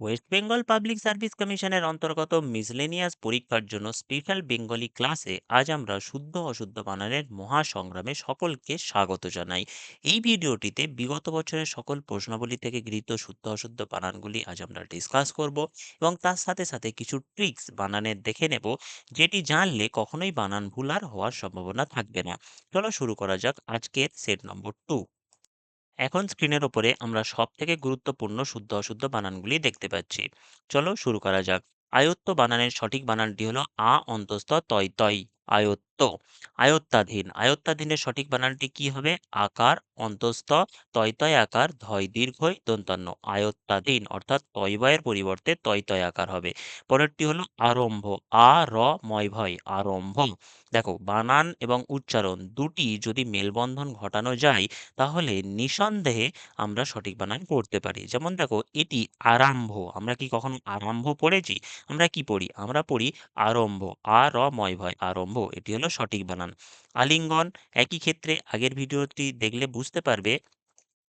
West Bengal public service কমিশনের অন্তর্গত miscellaneous পরীক্ষার জন্য স্পেশাল বেঙ্গলি ক্লাসে আজ আমরা শুদ্ধ অশুদ্ধ বানানের মহাসংগ্রামে সকলকে স্বাগত জানাই। এই ভিডিওটিতে বিগত বছরের সকল প্রশ্নাবলী থেকে গৃহীত শুদ্ধ অশুদ্ধ বানানগুলি আজ আমরা ডিসকাস করব এবং তার সাথে সাথে কিছু ট্রিক্স বানানের দেখে নেব, যেটি জানলে কখনোই বানান ভুল আর হওয়ার সম্ভাবনা থাকবে না। চলো শুরু করা যাক আজকের সেট নম্বর টু। এখন স্ক্রিনের ওপরে আমরা সব থেকে গুরুত্বপূর্ণ শুদ্ধ অশুদ্ধ বানানগুলি দেখতে পাচ্ছি। চলো শুরু করা যাক। আয়ত্ত বানানের সঠিক বানানটি হলো আ অন্তস্থ তয় তয় আয়ত্ত আয়ত্তাধীন। আয়ত্তাধীনের সঠিক বানানটি কি হবে? আকার, অন্তস্থ তয় তয় আকার, ধয় দীর্ঘই দন্তান্ন। আয়ত্তাধীন অর্থাৎ তয় বয়ের পরিবর্তে তয় তয় আকার হবে। পরেরটি হলো আরম্ভ। আ, র, ময়, ভয়। আরম্ভ। দেখো, বানান এবং উচ্চারণ দুটি যদি মেলবন্ধন ঘটানো যায়, তাহলে নিঃসন্দেহে আমরা সঠিক বানান করতে পারি। যেমন দেখো, এটি আরম্ভ। আমরা কি কখনো আরম্ভ পড়েছি? আমরা কি পড়ি? আমরা পড়ি আরম্ভ। আ, র, ময়, ভয়। আরম্ভ। এটি হলো সঠিক বানান। আলিঙ্গন একই ক্ষেত্রে আগের ভিডিওটি দেখলে বুঝতে পারবে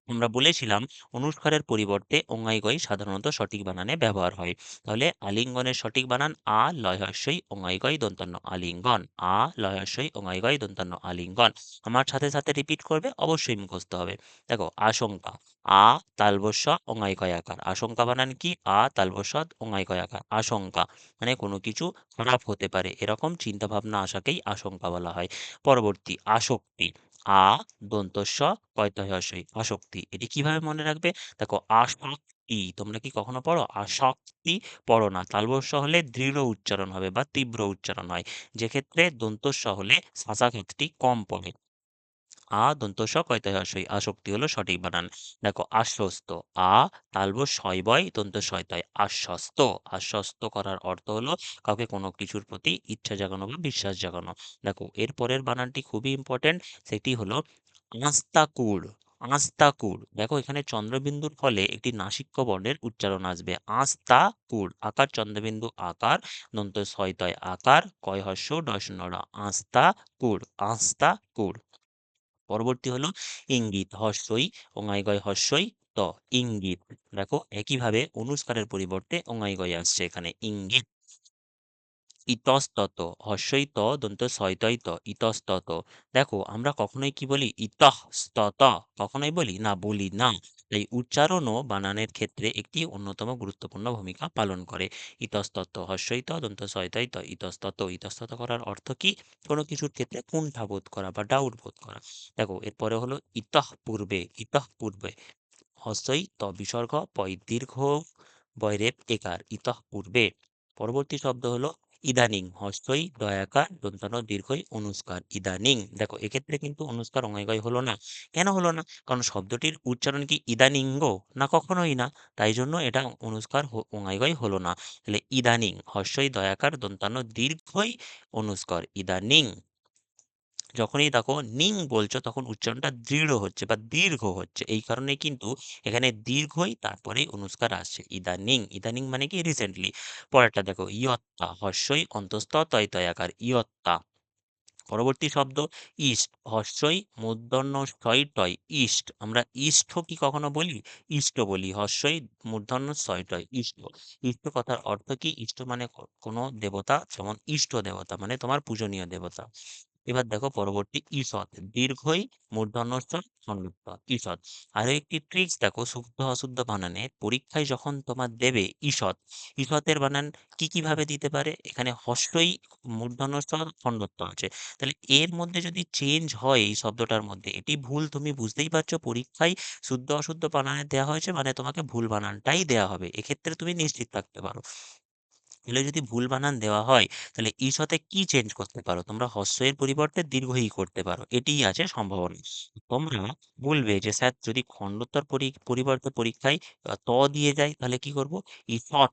আমরা বলেছিলাম অনুস্কারের পরিবর্তে অঙ্গাইগয় সাধারণত সঠিক বানানে ব্যবহার হয়। তাহলে আলিঙ্গনের সঠিক বানান আ, লয়হস্যই অঙ্গাইগয় দন্তান্ন আলিঙ্গন। আ, লয়হস্যই অঙ্গাইগয় দন্তান্ন আলিঙ্গন। আমার সাথে সাথে রিপিট করবে, অবশ্যই মুখস্থ হবে। দেখো, আশঙ্কা। আ, তালবস্য অঙ্গাইকয় আকার। আশঙ্কা বানান কি? আ, তালবস্য অঙ্গাইকয় আকার। আশঙ্কা মানে কোনো কিছু খারাপ হতে পারে। এরকম চিন্তা ভাবনা আসাকেই আশঙ্কা বলা হয়। পরবর্তী, আসক্তি। আ দন্ত স আসক্তি। এটি কীভাবে মনে রাখবে? দেখো, আসক্তি, তোমরা কি কখনো পড়ো? আসক্তি পড়ো না। তালবস্য হলে দৃঢ় উচ্চারণ হবে বা তীব্র উচ্চারণ হয়। যেক্ষেত্রে দন্ত স হলে শাসা ক্ষেত্রটি কম পড়ে। আ, দন্ত স হ্রস্বই আসক্তি হলো সঠিক বানান। দেখো, আশ্বস্ত, আ, তালব শয় বয়, দন্ত শয়তয় আশ্বস্ত আশ্বস্ত করার অর্থ হলো কাউকে কোনো কিছুর প্রতি ইচ্ছা জাগানো বা বিশ্বাস জাগানো। দেখো, এর পরের বানানটি খুবই ইম্পর্টেন্ট সেটি হলো আস্তাকুড় আস্তাকুড় দেখো, এখানে চন্দ্রবিন্দুর ফলে একটি নাসিক্য বর্ণের উচ্চারণ আসবে। আস্তা কুড় আকার চন্দ্রবিন্দু, আকার, দন্ত ছয়তয় আকার কয় হর্ষ ডস নড়া আস্তা কুড় আস্তা কুড় পরবর্তী হলো ইঙ্গিত, হস্যই, ওঙাইগয়, হস্যই, ত, ইঙ্গিত। দেখো, একইভাবে অনুষ্কারের পরিবর্তে ওঙাইগয় আসছে এখানে, ইঙ্গিত। ইতস্তত, হস্যই ত, দন্ত সৈতই ত, ইতস্তত। দেখো, আমরা কখনোই কি বলি? ইতস্তত। কখনোই বলি? না বলি না। তাই উচ্চারণও বানানের ক্ষেত্রে একটি অন্যতম গুরুত্বপূর্ণ ভূমিকা পালন করে। ইতস্তত হর্ষই ত দন্ত ছয়তই ত ইতস্তত ইতস্তত করার অর্থ কি? কোনো কিছুর ক্ষেত্রে কুণ্ঠা বোধ করা বা ডাউট বোধ করা। দেখো, এরপরে হলো ইতঃ পূর্বে ইতঃ পূর্বে। হস্যই ত বিসর্গ পয় দীর্ঘ বয়রেপ একার, ইতঃ পূর্বে। পরবর্তী শব্দ হলো ইদানিং, হস্তই, দয়াকার, দন্তানো, দীর্ঘই, অনুস্কার, ইদানিং। দেখো, এক্ষেত্রে কিন্তু অনুস্কার অঙ্গাইগয় হলো না। কেন হলো না? কারণ শব্দটির উচ্চারণ কি ইদানিঙ্গ না কখনোই না। তাই জন্য এটা অনুস্কার অঙ্গাইগয় হলো না। তাহলে ইদানিং হস্যই দয়াকার, দন্তানো, দীর্ঘই, অনুস্কার, ইদানিং। যখনই দেখো নিং বলছো তখন উচ্চারণটা দৃঢ় হচ্ছে বা দীর্ঘ হচ্ছে। এই কারণে কিন্তু এখানে দীর্ঘই তারপরে অনুস্কার আসছে। ইদানিং ইদানিং মানে কি? রিসেন্টলি পরেরটা দেখো, ইয়ত্তা, হর্ষই অন্তস্থ তয় তয়াকার, ইয়ত্তা। পরবর্তী শব্দ ইস্ট হর্ষই মূর্ধন্য ছয় টয় ইস্ট আমরা ইষ্ট কি কখনো বলি? ইষ্ট বলি, হর্ষই মূর্ধন্য ছয় টয়, ইষ্ট। ইষ্ট কথার অর্থ কি? ইষ্ট মানে কোনো দেবতা, যেমন ইষ্ট দেবতা মানে তোমার পূজনীয় দেবতা। এবার দেখো পরবর্তী ঈষৎ, দীর্ঘই মূর্ধন্যস্থ সংযুক্ত ঈষৎ। আরও একটি ট্রিক্স দেখো, শুদ্ধ অশুদ্ধ বানানে। পরীক্ষায় যখন তোমার দেবে ঈষৎ, ঈষতের বানান কি কীভাবে দিতে পারে? এখানে হস্যই মূর্ধন্যস্থ খণ্ডত্ব আছে। তাহলে এর মধ্যে যদি চেঞ্জ হয় এই শব্দটার মধ্যে, এটি ভুল তুমি বুঝতেই পারছ, পরীক্ষায় শুদ্ধ অশুদ্ধ বানানে দেওয়া হয়েছে মানে তোমাকে ভুল বানানটাই দেওয়া হবে। এক্ষেত্রে তুমি নিশ্চিত থাকতে পারো। এগুলো যদি ভুল বানান দেওয়া হয়, তাহলে ই সাথে কি চেঞ্জ করতে পারো? তোমরা হস্য এর পরিবর্তে দীর্ঘ ই করতে পারো। এটিই আছে সম্ভাবনা। তোমরা বলবে যে, স্যার, যদি খণ্ডত্বর পরি- পরিবর্তে পরীক্ষায় ত দিয়ে যায় তাহলে কি করব? ই সৎ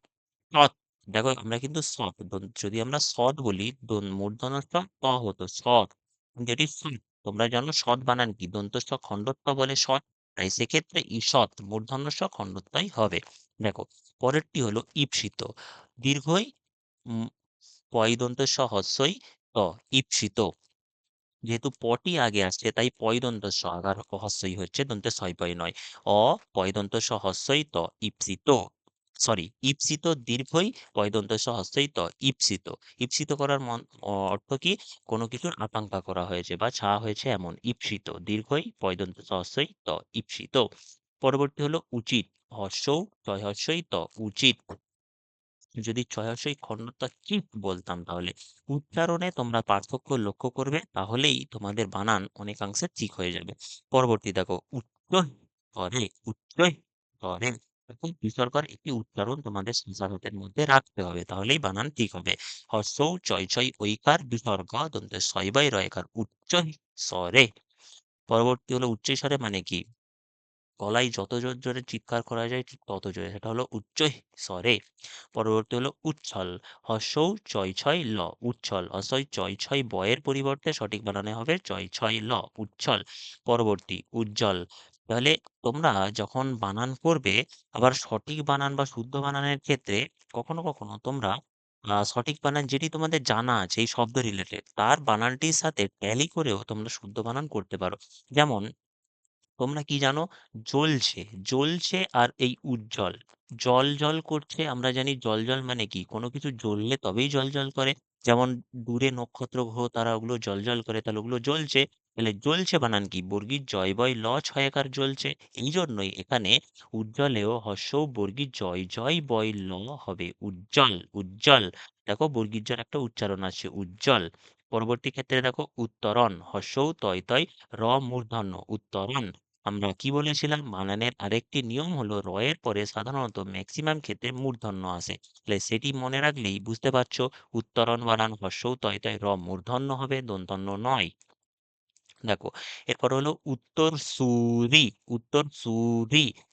সৎ। দেখো, আমরা কিন্তু সৎ। যদি আমরা সৎ বলি মূর্ধন্য ত হতো, সৎ। সৎ। তোমরা জানো, সৎ বানান কি? দন্ত খণ্ডত্ব বলে সৎ, তাই সেক্ষেত্রে ঈষৎ মূর্ধন্য খণ্ডত্বই হবে। দেখো, পরেরটি হলো ঈপ্সিত। দীর্ঘই, উম পয় দন্ত স হ্রস্বই ত ঈপ্সিত। যেহেতু পটি আগে আসছে, তাই পয় দন্ত স, আগার হ্রস্বই হচ্ছে দন্তে ছয় পয় নয়। অ পয় দন্ত স হ্রস্বই ত, ঈপ্সিত। সরি, ঈপ্সিত দীর্ঘই, পয়দন্ত স হস্যই ত, ঈপ্সিত। ঈপ্সিত করার অর্থ কি? কোনো কিছুর আকাঙ্ক্ষা করা হয়েছে বা চাওয়া হয়েছে এমন, ঈপ্সিত। দীর্ঘই, পয়দন্ত স হস্যই ত, ঈপ্সিত। পরবর্তী হলো উচিত। হর্ষৌ ছয় হর্ষই ত, উচিত। যদি ছয়াশই খণ্ডটা চিত বলতাম তাহলে উচ্চারণে তোমরা পার্থক্য লক্ষ্য করবে, তাহলেই তোমাদের বানান অনেকাংশে ঠিক হয়ে যাবে। পরবর্তী দেখো উচ্চ স্বরে উচ্চ স্বরে এরকম বিসর্গর একটি উচ্চারণ তোমাদের সংসারতের মধ্যে রাখতে হবে, তাহলেই বানান ঠিক হবে। হর্ষৌ চয় ছয় ঐকার বিসর্গ দন্তে শৈবাই, রয়কার উচ্চ স্বরে। পরবর্তী হলো উচ্চ স্বরে মানে কি? গলায় যত জোর জোরে চিৎকার করা যায় ঠিক তত জোরে। সেটা হলো উচ্চ স্বরে। পরবর্তী হলো উচ্ছল। হর্ষৌ চয় ছয় ল, উচ্ছল। হর্ষই চয় ছয় বয়ের পরিবর্তে সঠিক বানানে হবে চয় ছয় ল, উচ্ছল। পরবর্তী, উজ্জ্বল। তাহলে তোমরা যখন বানান করবে, আবার সঠিক বানান বা শুদ্ধ বানানের ক্ষেত্রে কখনো কখনো তোমরা সঠিক বানান যেটি তোমাদের জানা আছে, এই শব্দ রিলেটেড তার বানানটির সাথে ট্যালি করেও তোমরা শুদ্ধ বানান করতে পারো। যেমন তোমরা কি জানো? জ্বলছে জ্বলছে আর এই উজ্জ্বল। জল জল করছে, আমরা জানি জল জল মানে কি? কোনো কিছু জ্বললে তবেই জল জল করে। যেমন দূরে নক্ষত্র গ্রহ, তারা ওগুলো জল জল করে, তাহলে ওগুলো জ্বলছে। তাহলে জ্বলছে বানান কি? বর্গীর জয় বয় ল ছয়াকার জ্বলছে। এই জন্যই এখানে উজ্জ্বলেও হর্ষ বর্গীর জয় জয় বয় ল হবে উজ্জ্বল উজ্জ্বল। দেখো বর্গীর জল একটা উচ্চারণ আছে, উজ্জ্বল। পরবর্তী ক্ষেত্রে দেখো উত্তরণ হর্ষৌ তয় তয় র মূর্ধন্য, উত্তরণ। আমরা কি বলেছিলাম? বানানের আরেকটি নিয়ম হলো র এর পরে সাধারণত ম্যাক্সিমাম ক্ষেত্রে মূর্ধন্য আসে। তাহলে সেটি মনে রাখলেই বুঝতে পারছ, উত্তরণ বানান হর্ষৌ তয় তয় র মূর্ধন্য হবে, দন্তন্য নয়। দেখো, এরপর হলো উত্তর সুরি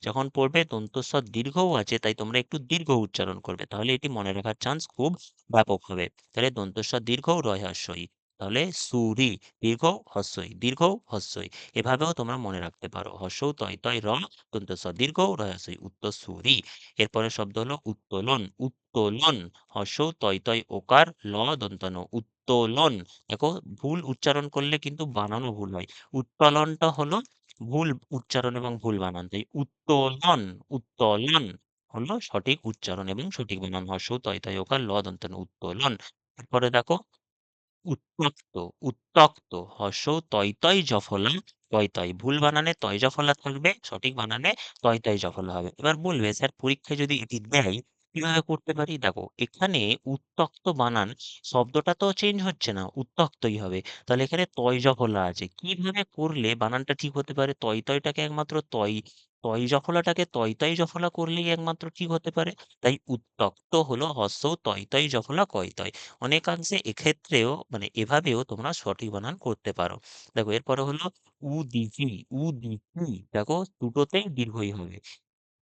যখন পড়বে দন্তস্বর দীর্ঘও আছে তাই তোমরা একটু দীর্ঘ উচ্চারণ করবে। তাহলে এটি মনে রাখার চান্স খুব ব্যাপক হবে। তাহলে দন্তস্বর দীর্ঘও রয় হর্ষই তাহলে সুরি, দীর্ঘ হস্যই দীর্ঘ হস্যই এভাবেও তোমরা মনে রাখতে পারো। হর্ষৌ তয় তয় র দন্তস্বর দীর্ঘ রয় হস্যই উত্তর সুরি। এরপরে শব্দ হলো উত্তোলন উত্তোলন। হর্ষৌ তয় তয় ওকার, ল দন্তন, উত্তোলন। দেখো, ভুল উচ্চারণ করলে কিন্তু বানানো ভুল হয়। উত্তোলনটা হলো ভুল উচ্চারণ এবং ভুল বানান। তাই উত্তোলন উত্তোলন হলো সঠিক উচ্চারণ এবং সঠিক বানান। হর্ষ তয় তয় ওকার, ল দন্তন, উত্তোলন। তারপরে দেখো উত্তক্ত উত্তক্ত হর্ষ তয় তয় জফলা তয় ভুল বানানে তয় জফলা থাকবে, সঠিক বানানে তয় তয় জফলা হবে। এবার বলবে, স্যার, পরীক্ষায় যদি এটি দেয়, কীভাবে করতে পারি? দেখো, এখানে উত্তক্ত বানান শব্দটা তো চেঞ্জ হচ্ছে না, উত্তক্তই হবে। তাহলে এখানে তয় জফলা আছে। কীভাবে করলে বানানটা ঠিক হতে পারে? তয় তয়টাকে একমাত্র তয় তয় জফলাটাকে তয় তয় জফলা করলেই একমাত্র ঠিক হতে পারে। তাই উত্তক্ত হলো হস্য তয় তয় জফলা কয় তয় অনেকাংশে এক্ষেত্রেও মানে এভাবেও তোমরা সঠিক বানান করতে পারো। দেখো, এরপরে হলো উদিচি উদিচি দেখো, দুটোতেই দীর্ঘই হবে।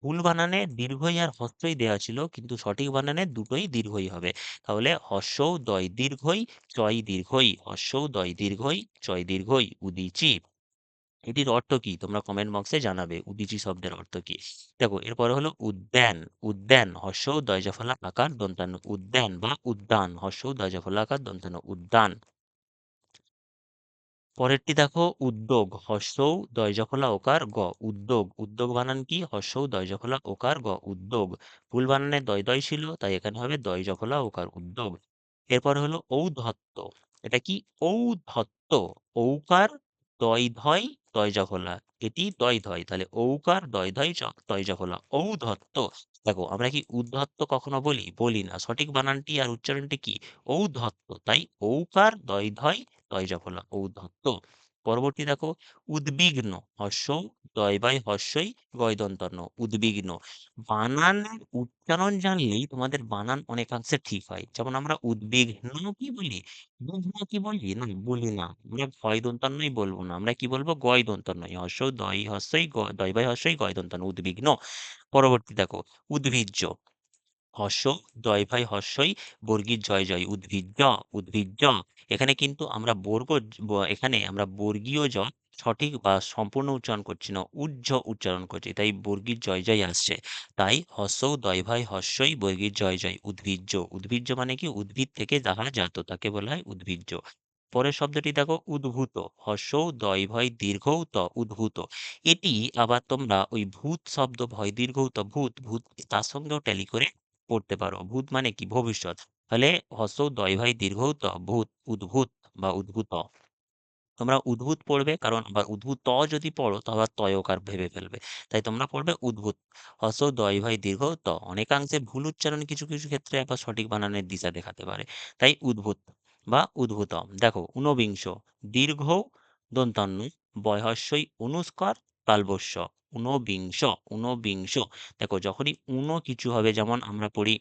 ভুল বানানে দীর্ঘই আর হস্যই দেওয়া ছিল, কিন্তু সঠিক বানানে দুটোই দীর্ঘই হবে। তাহলে হস্যৌ দয় দীর্ঘই চয় দীর্ঘই হস্যৌ দয় দীর্ঘই চয় দীর্ঘই উদিচি এটির অর্থ কি? তোমরা কমেন্ট বক্সে জানাবে উদিচি শব্দের অর্থ কি? দেখো, এরপরে হলো উদ্যান। উদ্যান, হর্ষ দয়জফলা আকার দন্তান উদ্যান বা উদ্যান, হর্ষ দয়জফলা আকার দন্তান উদ্যান। পরেরটি দেখো, উদ্যোগ, হর্ষৌ দয়জফলা ওকার গ, উদ্যোগ। উদ্যোগ বানান কি? হর্ষৌ দয়জফলা ওকার গ, উদ্যোগ। ভুল বানানে দয় দয় ছিল, তাই এখানে হবে দয়জফলা ওকার উদ্যোগ। এরপরে হলো ঔদ্ধত্য এটা কি? ঔদ্ধত্য ঔকার, দয়, ধয় দয় খোলা এটি দয় ধয়, তাহলে ঔকার দয় ধয় জ- দয় ঔ ধত্ত দেখো আমরা কি উদ্ধত্ত কখনো বলি? বলি না। সঠিক বানানটি আর উচ্চারণটি কি? ঔ ধত্ত তাই ঔকার দয় ধয় দয় ঔ ঔদ্ধত্য পরবর্তী দেখো, উদ্বিগ্ন, হর্ষ দয় বাই হর্ষই গয় দন্তন্য উদ্বিগ্ন বানানের উচ্চারণ জানলেই তোমাদের বানান অনেকাংশে ঠিক হয়। যেমন আমরা উদ্বিগ্ন কি বলি? বিঘ্ন কি বলি? না বলি না। আমরা ভয় বলব না। আমরা কি বলব? গয় দন্তান্নই হর্ষ, দয়, হর্ষই, গ- দয় বাই হর্ষই গয় দন্তান্ন উদ্বিগ্ন। পরবর্তী দেখো, উদ্ভিজ্জ। হর্ষ দয় ভাই হর্ষই, বর্গীর জয় জয়, উদ্ভিজ্জ উদ্ভিজ্জ। এখানে কিন্তু আমরা বর্গ এখানে আমরা বর্গীয় জ সঠিক বা সম্পূর্ণ উচ্চারণ করছি না, উজ্জ উচ্চারণ করছি, তাই বর্গীর জয় জয় আসছে। তাই হর্ষ দয় ভাই হর্ষই বর্গীর জয় জয়, উদ্ভিজ্জ। উদ্ভিজ্জ মানে কি? উদ্ভিদ থেকে যাহা জাত, তাকে বলা হয় উদ্ভিজ্জ। পরের শব্দটি দেখো, উদ্ভূত। হর্ষৌ দয় ভয় দীর্ঘৌ ত, উদ্ভূত। এটি আবার তোমরা ওই ভূত শব্দ, ভয় দীর্ঘৌ ত, ভূত ভূত তার সঙ্গেও ট্যালি করে পড়তে পারো। ভূত মানে কি? ভবিষ্যৎ। তাহলে হর্ষৌ দয় ভয় দীর্ঘৌ ত ভূত, উদ্ভূত বা উদ্ভূত। তোমরা উদ্ভূত পড়বে কারণ আবার উদ্ভূত ত যদি পড়ো তো আবার তয়কার ভেবে ফেলবে। তাই তোমরা পড়বে উদ্ভূত। হর্ষ দয় ভাই দীর্ঘ ত অনেকাংশে ভুল উচ্চারণ কিছু কিছু ক্ষেত্রে একবার সঠিক বানানের দিশা দেখাতে পারে। তাই উদ্ভূত বা উদ্ভূতম। দেখো, ঊনবিংশ। দীর্ঘ দন্তান্ন, বয়হস্যই অনুস্কার তালবস্য ঊনবিংশ ঊনবিংশ। দেখো, যখনই ঊন কিছু হবে, যেমন আমরা পড়ি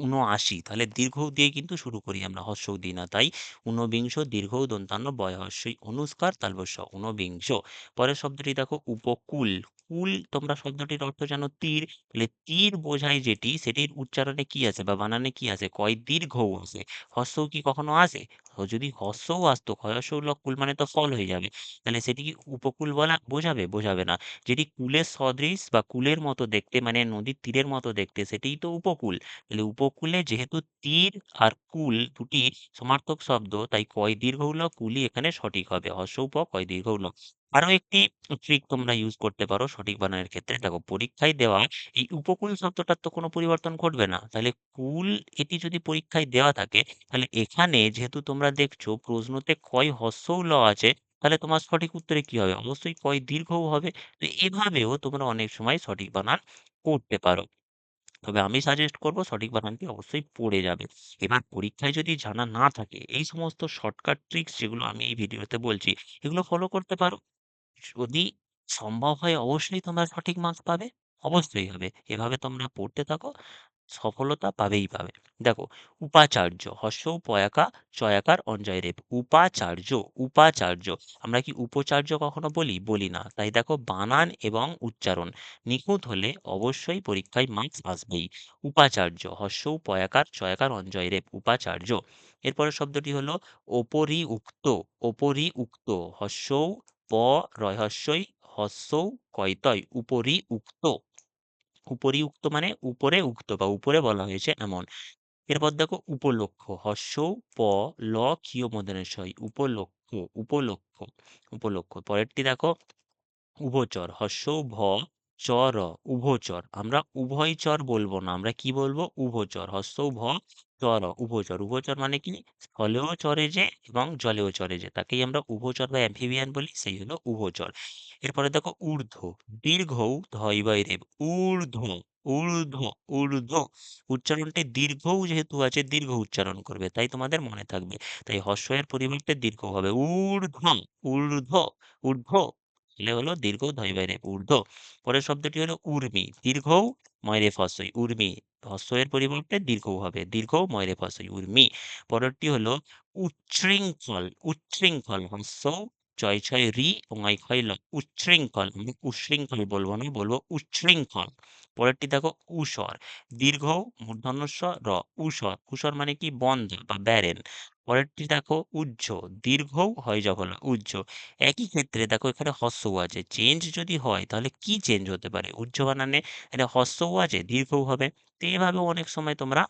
ঊনআশি তাহলে দীর্ঘ দিয়ে কিন্তু শুরু করি আমরা হর্ষ দিই না, তাই ঊনবিংশ দীর্ঘ দন্তান্ন বয় হর্ষই অনুস্কার তালবস্য ঊনবিংশ। পরের শব্দটি দেখো, উপকূল। কুল তোমরা শব্দটির অর্থ জানো তীর। তাহলে তীর বোঝায় যেটি, সেটির উচ্চারণে কি আছে বা বানানে কি আছে? কয় দীর্ঘও আছে। হর্ষও কি কখনো আসে যদি হর্ষও আসতো ক্ষয়স্য কুল মানে তো ফল হয়ে যাবে। তাহলে সেটি কি উপকূল বলা বোঝাবে? বোঝাবে না। যেটি কুলের সদৃশ বা কুলের মতো দেখতে মানে নদীর তীরের মতো দেখতে, সেটিই তো উপকূল। তাহলে উপকূলে যেহেতু তীর আর কুল দুটি সমার্থক শব্দ, তাই কয় দীর্ঘৌল কুলই এখানে সঠিক হবে। উপ কয় দীর্ঘৌল আরও একটি ট্রিক তোমরা ইউজ করতে পারো সঠিক বানানের ক্ষেত্রে। দেখো, পরীক্ষায় দেওয়া এই উপকূল শব্দটার তো কোনো পরিবর্তন ঘটবে না। তাহলে কুল এটি যদি পরীক্ষায় দেওয়া থাকে, তাহলে এখানে যেহেতু তোমরা দেখছ প্রশ্নতে কয় হর্ষও ল আছে, তাহলে তোমার সঠিক উত্তরে কি হবে? অবশ্যই কয় দীর্ঘও হবে। তো এভাবেও তোমরা অনেক সময় সঠিক বানান করতে পারো। তবে আমি সাজেস্ট করব সঠিক বানানটি অবশ্যই পড়ে যাবে। এবার পরীক্ষায় যদি জানা না থাকে, এই সমস্ত শর্টকাট ট্রিক্স যেগুলো আমি এই ভিডিওতে বলছি, এগুলো ফলো করতে পারো। যদি সম্ভব হয় অবশ্যই তোমরা সঠিক মার্কস পাবে, অবশ্যই হবে। এভাবে তোমরা পড়তে থাকো। সফলতা পাবেই পাবে। দেখো, উপাচার্য, হর্ষ, পয়াকা, চয়াকার, অঞ্জয় রেপ উপাচার্য উপাচার্য। আমরা কি উপচার্য কখনো বলি? বলি না। তাই দেখো, বানান এবং উচ্চারণ। নিখুঁত হলে অবশ্যই পরীক্ষায় মার্কস আসবেই। উপাচার্য, হর্ষ, পয়াকার, চয়াকার, অঞ্জয় রেপ উপাচার্য। এরপরের শব্দটি হলো ওপরি উক্ত ওপরি উক্ত হর্ষৌ, প রহস্যই হর্ষৌ, কয়তয়। উপরি উক্ত উপরি উক্ত মানে উপরে উক্ত বা উপরে বলা হয়েছে এমন। এরপর দেখো উপলক্ষ, হর্ষ, প, ল, ক্ষীয় মদনেশয় উপলক্ষ উপলক্ষ উপলক্ষ। পরেরটি দেখো উভচর, হর্ষ, ভ চর উভচর। আমরা উভয় চর বলব না, আমরা কি বলব? উভচর, হর্ষ, ভ চর উভচর। উভচর মানে কি? স্থলেও চরে যে এবং জলেও চরে যে তাকেই আমরা উভচর বা অ্যাম্ফিবিয়ান বলি, সেই হলো উভচর। এরপরে দেখো ঊর্ধ্ব, দীর্ঘ ধয় বয় রেব ঊর্ধ্ব ঊর্ধ্ব ঊর্ধ্ব। উচ্চারণটি দীর্ঘও যেহেতু আছে, দীর্ঘ উচ্চারণ করবে, তাই তোমাদের মনে থাকবে। তাই হর্ষয়ের পরিবর্তে দীর্ঘ হবে। ঊর্ধ্ব ঊর্ধ্ব ঊর্ধ্ব। এলে হলো দীর্ঘ, ধয় বাইরে ঊর্ধ্ব। পরের শব্দটি হলো উর্মি। দীর্ঘ ময়রে ফসই উর্মি। হস্যের পরিবর্তে দীর্ঘ হবে। দীর্ঘ ময়রে ফসই উর্মি। পরেরটি হলো উচ্ছৃঙ্খল উচ্ছৃঙ্খল হস্য ছয় ছয় রি ওঙাই ক্ষয় ল, উচ্ছৃঙ্খল আমি উচ্ছৃঙ্খল বলব না, বলব উচ্ছৃঙ্খল। পরেরটি দেখো উষর, দীর্ঘ মূর্ধন্যস্ব র, উষর। উষর মানে কি? বন্ধ বা ব্যারেন। পরেরটি দেখো উজ্জ দীর্ঘও হয় যখন উজ্জ একই ক্ষেত্রে দেখো এখানে হস্যও আছে। চেঞ্জ যদি হয় তাহলে কি চেঞ্জ হতে পারে? উজ্জ বানানে এটা হস্যও আছে, দীর্ঘও হবে। তো এভাবে অনেক সময় তোমরা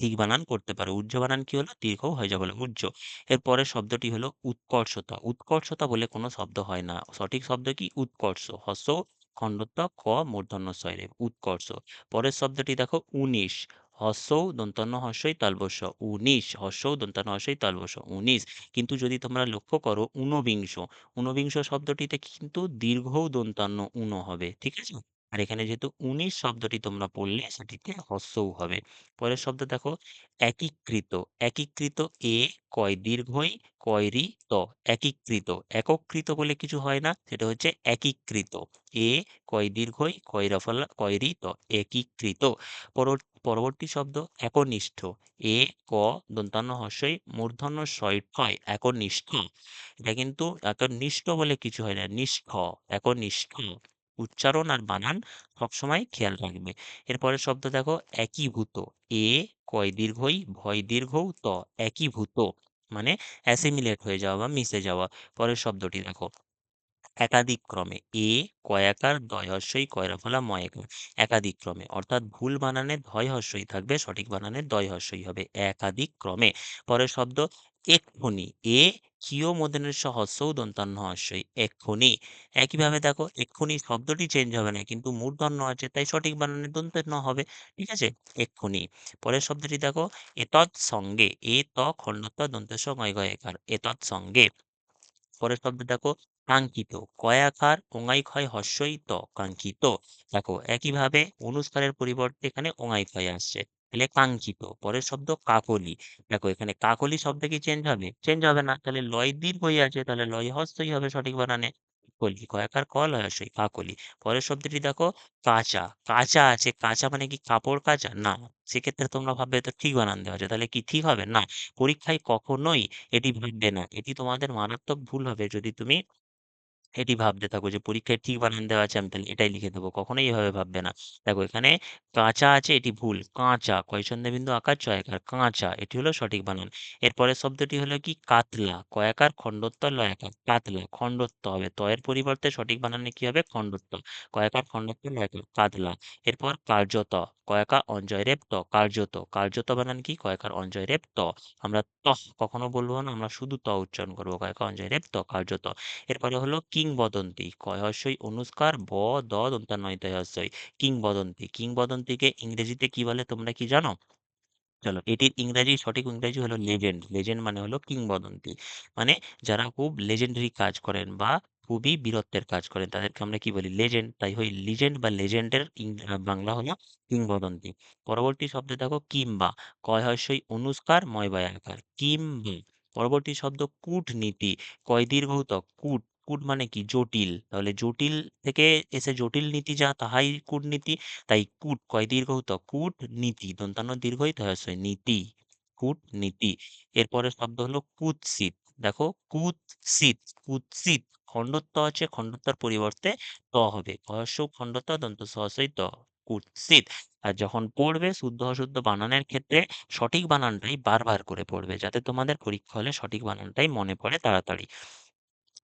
ঠিক বানান করতে পারো। উজ্জ বানান কি হলো? দীর্ঘ হয়ে যাবে বলে উজ্জ এর পরের শব্দটি হলো উৎকর্ষতা। উৎকর্ষতা বলে কোনো শব্দ হয় না। সঠিক শব্দ কি? উৎকর্ষ। হস্য, খণ্ডত্ব, ক মূর্ধন্য স্বরে উৎকর্ষ। পরের শব্দটি দেখো, উনিশ। হস্যৌ দন্তন্য হস্যই তালবস্য। উনিশ। হস্যৌ দন্তান্ন হস্যই তালবস্য। উনিশ। কিন্তু যদি তোমরা লক্ষ্য করো, ঊনবিংশ। ঊনবিংশ শব্দটিতে কিন্তু দীর্ঘ দন্তান্ন উন হবে। ঠিক আছে? আর এখানে যেহেতু উনিশ শব্দটি তোমরা পড়লে, সেটিতে হস্যও হবে। পরের শব্দ দেখো, একীকৃত। একীকৃত এ কয় দীর্ঘই কয়রি ত। একীকৃত। এককৃত বলে কিছু হয় না, সেটা হচ্ছে একীকৃত। এ কয় দীর্ঘই, কয় রফলা কয়রি ত। একীকৃত। পরবর্তী শব্দ, একনিষ্ঠ। এ ক, দন্তান্ন হর্ষই মূর্ধন্য শয় একনিষ্ঠ। এটা কিন্তু একনিষ্ঠ বলে কিছু হয় না, নিষ্ঠ, একনিষ্ঠ। উচ্চারণ আর বানান সবসময় খেয়াল রাখবে। এরপরের শব্দ দেখো একীভূত এ কয় দীর্ঘই ভয় দীর্ঘও ত একীভূত মানে অ্যাসিমিলেট হয়ে যাওয়া বা মিশে যাওয়া। পরের শব্দটি দেখো, একাধিক ক্রমে এ কয়াকার দয় হর্ষই কয়রা ফলা ময়াকার একাধিক ক্রমে অর্থাৎ ভুল বানানে ধয় হর্ষই থাকবে, সঠিক বানানে দয় হর্ষই হবে, একাধিক ক্রমে পরের শব্দ, এক্ষুনি এ কিয়মোদনের সহ হস্যৌ দন্তান্ন হস্যই এক্ষুনি। একইভাবে দেখো, এক্ষুনি শব্দটি চেঞ্জ হবে না, কিন্তু মূর্ধন্য আছে, তাই সঠিক বানানে দন্তান্ন হবে, ঠিক আছে? এক্ষুনি। পরের শব্দটি দেখো, এতৎ সঙ্গে এ ত খণ্ডত্ব দন্তেশ গয় গয় একার, এতৎ সঙ্গে। পরের শব্দ দেখো, কাঙ্ক্ষিত কয়াকার ওঙাই ক্ষয় হস্যই ত, কাঙ্ক্ষিত। দেখো, একইভাবে অনুস্কারের পরিবর্তে এখানে ওঙাই ক্ষয় আসছে। তাহলে পরের শব্দ কাকলি। দেখো, এখানে কাকলি শব্দ কি চেঞ্জ হবে? চেঞ্জ হবে না। তাহলে লয় দীর্ঘই আছে। তাহলে লয় হস্তই হবে সঠিক বানানে। কলি কয়াকার কল হয় হস্যই কাকলি। পরের শব্দটি দেখো, কাঁচা। কাঁচা আছে। কাঁচা মানে কি কাপড় কাঁচা? না। সেক্ষেত্রে তোমরা ভাববে তো ঠিক বানান দেওয়া আছে। তাহলে কি ঠিক হবে? না। পরীক্ষায় কখনোই এটি ভাববে না। এটি তোমাদের মারাত্মক ভুল হবে। যদি তুমি এটি ভাবতে থাকো যে পরীক্ষায় ঠিক বানান দেওয়া আছে, আমি তাহলে এটাই লিখে দেবো। কখনোই এভাবে ভাববে না। দেখো, এখানে কাঁচা আছে, এটি ভুল। কাঁচা কয়চন্দে বিন্দু আকার? চয়াকার কাঁচা, এটি হলো সঠিক বানান এরপরের শব্দটি হলো কি? কাতলা কয়াকার খণ্ডত্ব লয়াকার কাতলা খণ্ডত্ব হবে তয়ের পরিবর্তে সঠিক বানানে কি হবে? খণ্ডত্ব কয়াকার খণ্ডত্ব লয়াকার কাতলা। এরপর কার্যত কয়াকা অঞ্জয় রেপ ত। কার্যত কার্যত বানান কি? কয়াকার অঞ্জয় রেপ ত। আমরা ত কখনো বলব না, আমরা শুধু ত উচ্চারণ করব। কয়াকা অঞ্জয় রেপ ত, কার্যত। এরপরে হলো কিংবদন্তি কয় হস্যই অনুস্কার, ব, দ দন্তান্নয় হস্যই কিংবদন্তি, কিংবদন্তিকে ইংরেজিতে কি বলে তোমরা কি জানো? চলো, এটির ইংরাজি, সঠিক ইংরাজি হলো লেজেন্ড লেজেন্ড মানে হলো কিংবদন্তি। মানে যারা খুব লেজেন্ডারি কাজ করেন বা খুবই বীরত্বের কাজ করেন, তাদেরকে আমরা কি বলি? লেজেন্ড তাই হই লিজেন্ড বা লেজেন্ডের বাংলা হলো কিংবদন্তি। পরবর্তী শব্দ দেখো কিংবা কয় হস্যই অনুস্কার, ময় আকার কিংবা পরবর্তী শব্দ কূটনীতি। কয় দীর্ঘত কূট। কূট মানে কি? জটিল। তাহলে জটিল থেকে এসে জটিল নীতি যা, তাহাই কূটনীতি তাই কূট কয় দীর্ঘ দীর্ঘত কূট নীতি। দন্তান্ন দীর্ঘই নীতি। কূট নীতি। এরপরের শব্দ হলো কুৎসিত। দেখো, কুৎসিত কুৎসিত। খণ্ডত্ব আছে, খণ্ডত্বর পরিবর্তে ত হবে। হর্ষ খণ্ডত্ব, দন্ত সহসই ত। কুৎসিত। আর যখন পড়বে, শুদ্ধ অশুদ্ধ বানানের ক্ষেত্রে সঠিক বানানটাই বারবার করে পড়বে, যাতে তোমাদের পরীক্ষা হলে সঠিক বানানটাই মনে পড়ে তাড়াতাড়ি।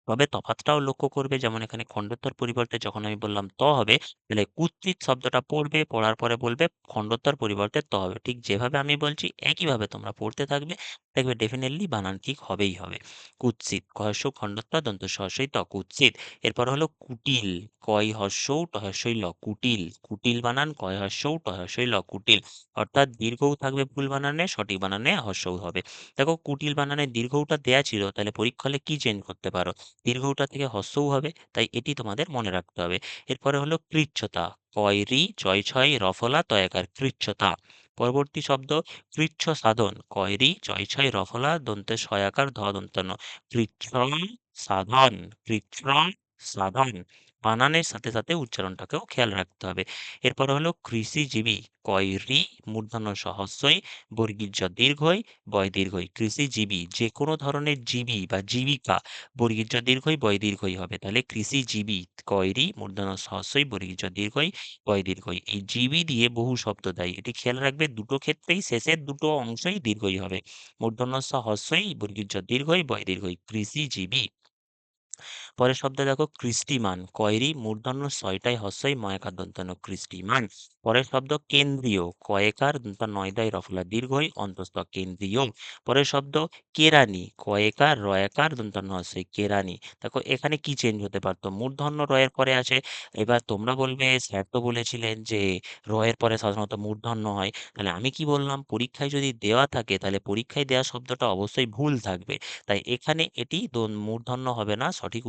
তবে তফাৎটাও লক্ষ্য করবে। যেমন এখানে খণ্ডোত্তর পরিবর্তে যখন আমি বললাম ত হবে, তাহলে কুত্রিত শব্দটা পড়বে, পড়ার পরে বলবে খণ্ডোত্তর পরিবর্তে ত হবে। ঠিক যেভাবে আমি বলছি, একইভাবে তোমরা পড়তে থাকবে। দেখবে ডেফিনেটলি বানান ঠিক হবেই হবে। কুৎসিত কহস্য খণ্ডত্ব দন্ত সহসই ত, কুৎসিত। এরপর হলো কুটিল, কয় হস্যৌ টহস্যই ল, কুটিল। কুটিল বানান, কয় হস্যৌ টহস্যই ল, কুটিল। অর্থাৎ দীর্ঘও থাকবে ভুল বানানে, সঠিক বানানে হস্যৌ হবে। দেখো, কুটিল বানানে দীর্ঘটা দেয়া ছিল, তাহলে পরীক্ষালে কি চেঞ্জ করতে পারো? দীর্ঘটা থেকে হ্রস্বও হবে, তাই এটি তোমাদের মনে রাখতে হবে। এরপরে হলো কৃচ্ছতা, কয় রি ছয় ছয় রফলা তয়াকার কৃচ্ছতা। পরবর্তী শব্দ কৃচ্ছ সাধন কয়রি, ছয় ছয়, রফলা, দন্তে সয়াকার ধ, দন্তন। কৃচ্ছ সাধন কৃচ্ছ সাধন বানানের সাথে সাথে উচ্চারণটাকেও খেয়াল রাখতে হবে। এরপর হলো কৃষিজীবী কয় রি মূর্ধন্য সহস্যই বর্গীর দীর্ঘই, বয় দীর্ঘই। কৃষিজীবী যে কোনো ধরনের জীবী বা জীবিকা বর্গীর দীর্ঘই, বয় দীর্ঘই হবে। তাহলে কৃষিজীবী কয়রি, মূর্ধন্য সহস্যই বর্গীর দীর্ঘই, বয় দীর্ঘই। এই জীবী দিয়ে বহু শব্দ দেয়। এটি খেয়াল রাখবে দুটো ক্ষেত্রেই শেষের দুটো অংশই দীর্ঘই হবে। মূর্ধন্য সহস্যই বর্গীর দীর্ঘই, বয় দীর্ঘই। কৃষিজীবী পরের শব্দ দেখো কৃষ্টিমান কয়রি মূর্ধন্য ছয়টাই হস্যই ময়াকার দন্তান্ন কৃষ্টিমান পরের শব্দ কেন্দ্রীয়, কয়েকার দন্তা নয়দাই রফলা দীর্ঘই অন্তস্থ কেন্দ্রীয়। পরের শব্দ কেরানি কয়েকার রয়াকার দন্তান্ন হস্যই কেরানি দেখো এখানে কি চেঞ্জ হতে পারতো? মূর্ধন্য রয়ের পরে আছে এবার তোমরা বলবে, স্যার তো বলেছিলেন যে রয়ের পরে সাধারণত মূর্ধন্য হয়। তাহলে আমি কি বললাম? পরীক্ষায় যদি দেওয়া থাকে, তাহলে পরীক্ষায় দেওয়া শব্দটা অবশ্যই ভুল থাকবে। তাই এখানে এটি মূর্ধন্য হবে না সঠিক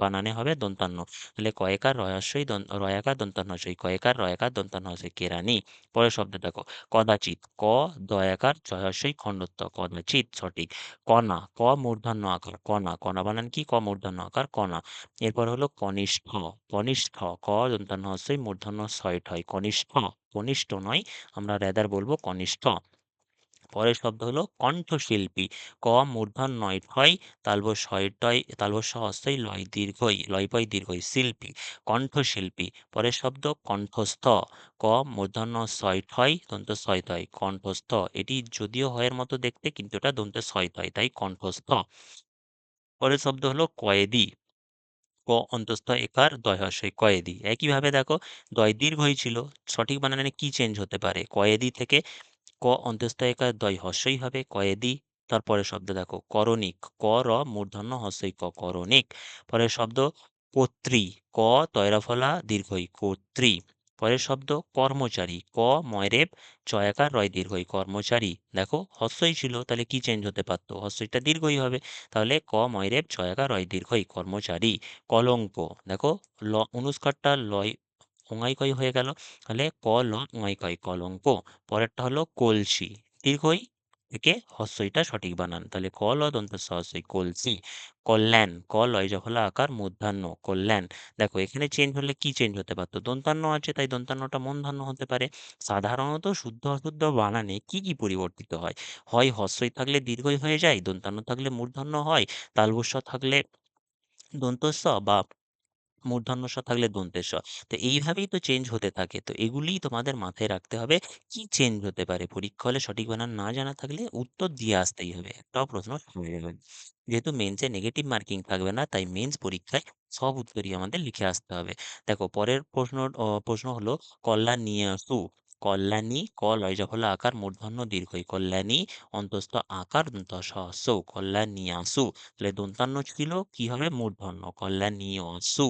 বানানে হবে দন্তান্ন। তাহলে কয়েকার রয়াস্যই দন- রয়াকার দন্তান্ন হস্যই কয়েকার রয়াকার দন্তান্ন হস্যই কেরানি পরের শব্দ দেখো, কদাচিৎ ক, দয়াকার জয়াস্যই খণ্ডত্ব, কদাচিৎ সঠিক। কণা ক মূর্ধন্য আকার কণা কণা বানান কি? ক মূর্ধন্য আকার কণা এরপর হলো কনিষ্ঠ কনিষ্ঠ, ক দন্তান্ন হস্যই মূর্ধন্য ছয়ট হয় কনিষ্ঠ কনিষ্ঠ নয়, আমরা রেদার বলব কনিষ্ঠ। পরের শব্দ হলো কণ্ঠশিল্পী। ক মূর্ধন নয় ঠয় তালব ছয়টয় তালব সহস্যই লয় দীর্ঘই, লয়পয় দীর্ঘই শিল্পী, কণ্ঠশিল্পী। পরের শব্দ কণ্ঠস্থ। ক মূর্ধন্য ছয় ঠয় দন্ত ছয় তয় কণ্ঠস্থ। এটি যদিও হয়ের মতো দেখতে, কিন্তু এটা দন্ত ছয় তয় তাই কণ্ঠস্থ। পরের শব্দ হলো কয়েদি। ক, অন্তস্থ একার দয় হস্যই কয়েদি। একইভাবে দেখো, দয় দীর্ঘই ছিল। সঠিক বানানে কি চেঞ্জ হতে পারে? কয়েদি থেকে ক অন্তস্থ একার দয় হস্যই হবে কয়েদি তারপরের শব্দ দেখো, করণিক, ক র মূর্ধন্য হস্যই, ক করণিক। পরের শব্দ, কর্ত্রী, ক তয়রা ফলা দীর্ঘই, কর্ত্রী। পরের শব্দ, কর্মচারী, ক ময়রেব চয়াকার রয় দীর্ঘই, কর্মচারী। দেখো, হস্যই ছিল, তাহলে কি চেঞ্জ হতে পারতো? হস্যইটা দীর্ঘই হবে, তাহলে ক ময়রেব চয়াকার রয় দীর্ঘই, কর্মচারী। কলঙ্ক, দেখো, ল, অনুস্কারটা লয় ওঙাই কয় হয়ে গেল। তাহলে ক ল ওঙাই কয় কলঙ্ক, পরেরটা হলো কলসি। দীর্ঘই থেকে হস্যইটা সঠিক বানান। তাহলে ক, ল, দন্ত, স, হস্যই, কলসি, কল্যাণ, ক লয় জফলা আকার মূর্ধান্য কল্যাণ। দেখো, এখানে চেঞ্জ হলে কি চেঞ্জ হতে পারতো? দন্তান্ন আছে, তাই দন্তান্নটা মূর্ধন্য হতে পারে। সাধারণত শুদ্ধ অশুদ্ধ বানানে কি কি পরিবর্তিত হয়? হয় হস্যই থাকলে দীর্ঘই হয়ে যায় দন্তান্ন থাকলে মূর্ধন্য হয়, তালবস্য থাকলে দন্তস্ব বা মূর্ধন্য স থাকলে দন্তের স তো এইভাবেই তো চেঞ্জ হতে থাকে। তো এগুলিই তোমাদের মাথায় রাখতে হবে। কি চেঞ্জ হতে পারে? পরীক্ষা হলে সঠিক বানান না জানা থাকলে উত্তর দিয়ে আসতেই হবে। একটাও প্রশ্ন যেহেতু মেন্সে নেগেটিভ মার্কিং থাকবে না, তাই মেন্স পরীক্ষায় সব উত্তরই আমাদের লিখে আসতে হবে। দেখো, পরের প্রশ্ন প্রশ্ন হলো, কল্যাণ নিয়ে আসু কল্যাণী ক লয় জফলা আকার, মূর্ধন্য দীর্ঘই। কল্যাণী, অন্তস্থ আকার, দশ কল্যাণী আসু, তাহলে দন্তান্ন ছিল, কি হবে? মূর্ধন্য। কল্যাণী নিয়ে আসু।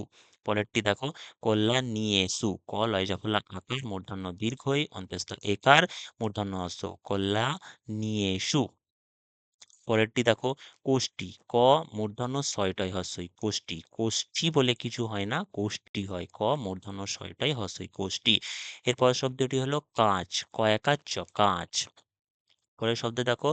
পরেরটি দেখো, কল্যাণ নিয়ে সু ক লয় জফলা আকার, মূর্ধন্য দীর্ঘই, অন্তস্থ একার, মূর্ধন্য অসু কল্যা নিয়ে সু পরেরটি দেখো, কোষ্ঠী। ক মূর্ধন্য ছয়টাই হস্যই। কোষ্ঠী। কোষ্ঠী বলে কিছু হয় না, কোষ্ঠী হয়। ক মূর্ধন্য ছয়টাই হস্যই। কোষ্ঠী। এরপর শব্দটি হলো কাঁচ। ক একাচ্ছ, কাঁচ। পরের শব্দ দেখো,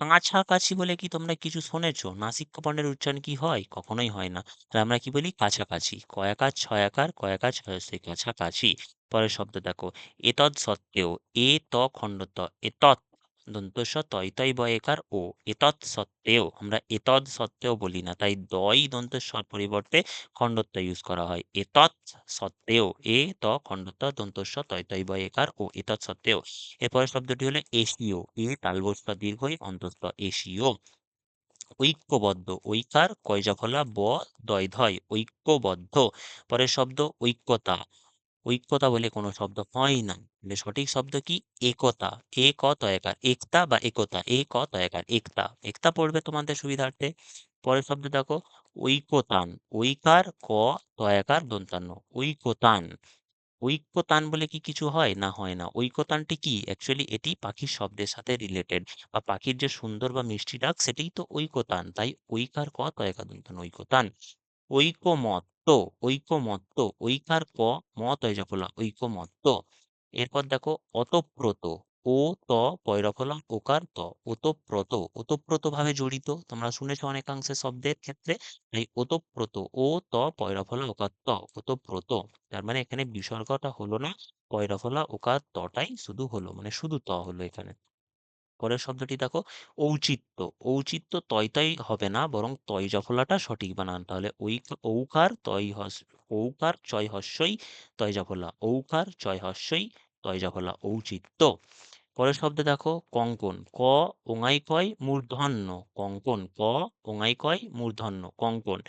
কাছাকাছি বলে কি তোমরা কিছু শুনেছো? নাসিক বর্ণের উচ্চারণ কি হয়? কখনোই হয় না। তাহলে আমরা কি বলি? কাছাকাছি। কয়াকার ছয়াকার কয়াকার ছয়সে কাছাকাছি। পরের শব্দ দেখো এতদ সত্ত্বেও, এ ত খণ্ডত এতৎ দন্তস্ব তয় বয়কার ও এতৎ সত্ত্বেও আমরা এতদ সত্ত্বেও বলি না, তাই দই দন্তস্বর পরিবর্তে খণ্ডত্ব ইউজ করা হয়। এতৎ সত্ত্বেও এ ত খণ্ডত্ব দন্তস্ব তয় বয়কার ও এতৎ সত্ত্বেও এরপরের শব্দটি হলো এশীয়। এ তালবস্ত দীর্ঘই অন্তস্থ, এশীয়। ঐক্যবদ্ধ, ঐকার কয়জা ফলা ব দয় ধয় ঐক্যবদ্ধ। পরের শব্দ ঐক্যতা। ঐক্যতা বলে কোনো শব্দ হয় না সঠিক শব্দ কি? একতা। এ ক তয়কার একতা বা একতা। এ ক তয়কার একতা। একতা পড়বে তোমাদের সুবিধার্থে। পরের শব্দ দেখো ঐকতান ঐকার, ক তয়াকার দন্তান্ন। ঐকতান ঐক্যতান বলে কি কিছু হয়? না হয় না। ঐক্যতানটি কি? অ্যাকচুয়ালি এটি পাখির শব্দের সাথে রিলেটেড বা পাখির যে সুন্দর বা মিষ্টি ডাক, সেটাই তো ঐকতান তাই ঐকার, ক তয়কার দন্তান্ন। ঐকতান ঐকমত্য ঐকমত্য ঐকার ক ম তয় জফলা ঐকমত্য এরপর দেখো, অতপ্রত, ও, ত পয়রফলা ওকার ত, ওতপ্রত ওতপ্রোত ভাবে জড়িত। তোমরা শুনেছো অনেকাংশে শব্দের ক্ষেত্রে, তাই ওতপ্রোত, ও, ত পয়রফলা ওকার ত, ওতপ্রোত। তার মানে এখানে বিসর্গটা হলো না পয়রফলা ওকার তটাই শুধু হলো মানে শুধু ত হলো এখানে। পরের শব্দটি দেখো, ঔচিত্য। ঔচিত্য তয় তয় হবে না, বরং তয় জফলাটা সঠিক বানান। তাহলে ওই ঔকার তয় হস, ঔকার চয় হস্যই তয় জফলা। ঔকার চয় হস্যই তয় জফলা। ঔচিত্য। পরের শব্দ দেখো, কঙ্কন। ক, ওঙাই কয় মূর্ধন্য। কঙ্কন। ক, ওঙাই কয় মূর্ধন্য। কঙ্কন।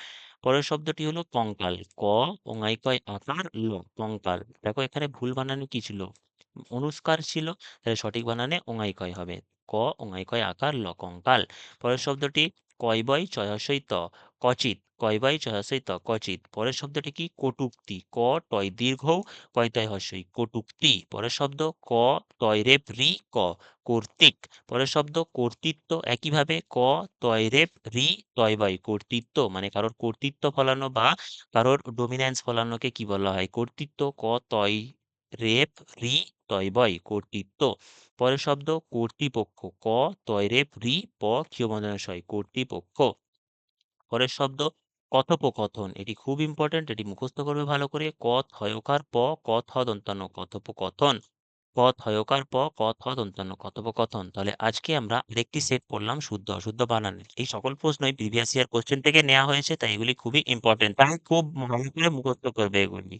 পরের শব্দটি হলো কঙ্কাল। ক, ওঙাই কয় আকার ল, কঙ্কাল। দেখো এখানে ভুল বানানো কি ছিল? অনুস্কার ছিল, তাহলে সঠিক বানানে ওঙাই কয় হবে। ক ওঙাই কয় আকার লকঙ্কাল পরের শব্দটি কয় বয় চয়সই ত, কচিত। কয় চয়সই ত, কচিত। পরের শব্দটি কি? কটুক্তি। ক টয় দীর্ঘ কয় তয় হস্যই। কটুক্তি। পরের শব্দ ক তয় রেপ রি ক, কর্তৃক। পরের শব্দ কর্তৃত্ব একইভাবে ক তয় রেপ রি তয় বয়, কর্তৃত্ব। মানে কারোর কর্তৃত্ব ফলানো বা কারোর ডোমিন্যান্স ফলানোকে কি বলা হয়? কর্তৃত্ব ক তয় রেপ, রি, তয়, বয়, কর্তৃত্ব। পরের শব্দ, কর্তৃপক্ষ, ক, তয়, রেপ, রি, প ক্ষীয়বন্ধনাশয় কর্তৃপক্ষ। পরের শব্দ, কথোপকথন, এটি খুব ইম্পর্টেন্ট এটি মুখস্থ করবে ভালো করে। ক, থয়কার, প, ক থ দন্তান্ন কথোপকথন। ক, থয়কার, প, ক থ দন্তান্ন কথোপকথন। তাহলে আজকে আমরা আরেকটি সেট পড়লাম, শুদ্ধ, অশুদ্ধ, বানানের। এই সকল প্রশ্নই প্রিভিয়াস ইয়ার কোশ্চেন থেকে নেওয়া হয়েছে, তাই এগুলি খুবই ইম্পর্টেন্ট তাই খুব ভালো করে মুখস্থ করবে এগুলি।